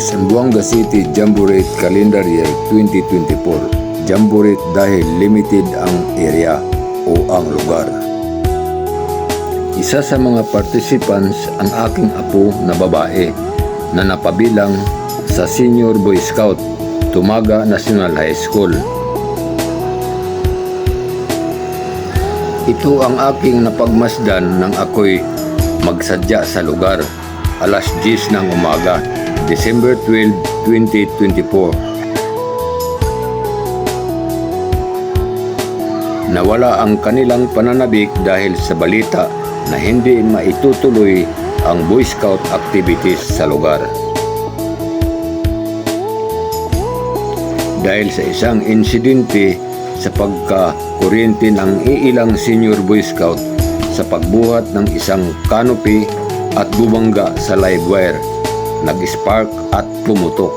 Zamboanga City Jamboree Calendar Year 2024. Jamboree dahil limited ang area o ang lugar. Isa sa mga participants ang aking apo na babae na napabilang sa Senior Boy Scout Tumaga National High School. Ito ang aking napagmasdan nang ako'y magsadya sa lugar. Alas 10 ng umaga, December 12, 2024. Nawala ang kanilang pananabik dahil sa balita na hindi maitutuloy ang Boy Scout activities sa lugar. Dahil sa isang insidente sa pagkakuryente ng iilang senior Boy Scout sa pagbuhat ng isang canopy at bumangga sa live wire, nag-spark at pumutok.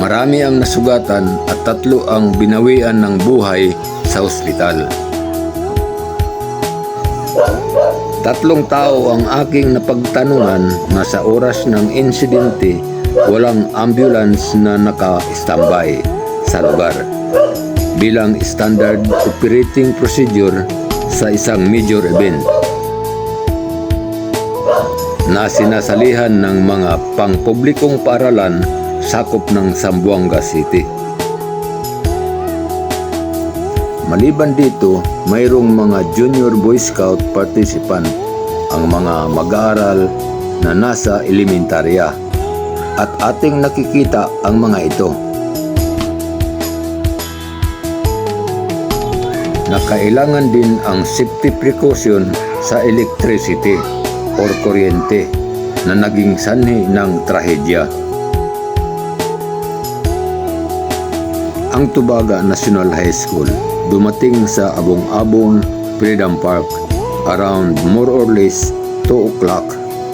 Marami ang nasugatan at tatlo ang binawian ng buhay sa ospital. Tatlong tao ang aking napagtanungan na sa oras ng insidente walang ambulance na naka-standby sa lugar bilang standard operating procedure sa isang major event na sinasalihan ng mga pangpublikong paaralan sakop ng Zamboanga City. Maliban dito, mayroong mga junior Boy Scout participant, ang mga mag-aaral na nasa elementarya at ating nakikita ang mga ito. Nakailangan din ang safety precaution sa electricity or kuryente na naging sanhi ng trahedya. Ang Tubaga National High School dumating sa abong-abong Freedom Park around more or less 2 o'clock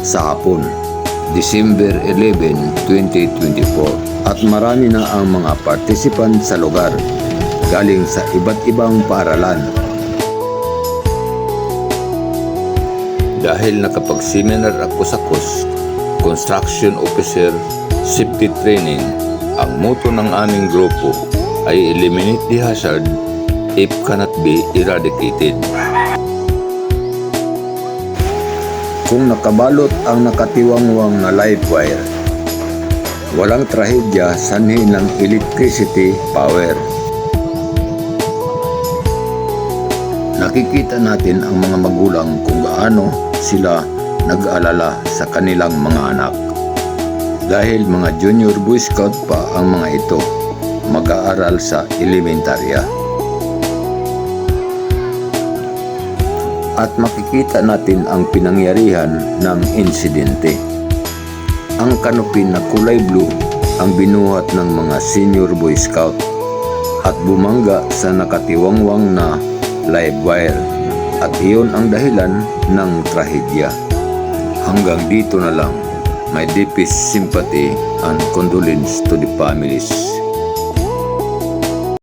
sa hapon. December 11, 2024 at marami na ang mga participant sa lugar galing sa iba't ibang paaralan. Dahil nakapag-seminar ako sa COS, Construction Officer Safety Training, ang motto ng aming grupo ay eliminate the hazard if cannot be eradicated. Kung nakabalot ang nakatiwangwang na live wire, walang trahedya sanhi ng electricity power. Nakikita natin ang mga magulang kung gaano sila nag-aalala sa kanilang mga anak. Dahil mga junior boy scout pa ang mga ito, mag-aaral sa elementarya. at makikita natin ang pinangyarihan ng insidente. Ang kanopi na kulay blue ang binuhat ng mga senior boy scout at bumangga sa nakatiwangwang na live wire at iyon ang dahilan ng trahedya. Hanggang dito na lang, my deepest sympathy and condolence to the families.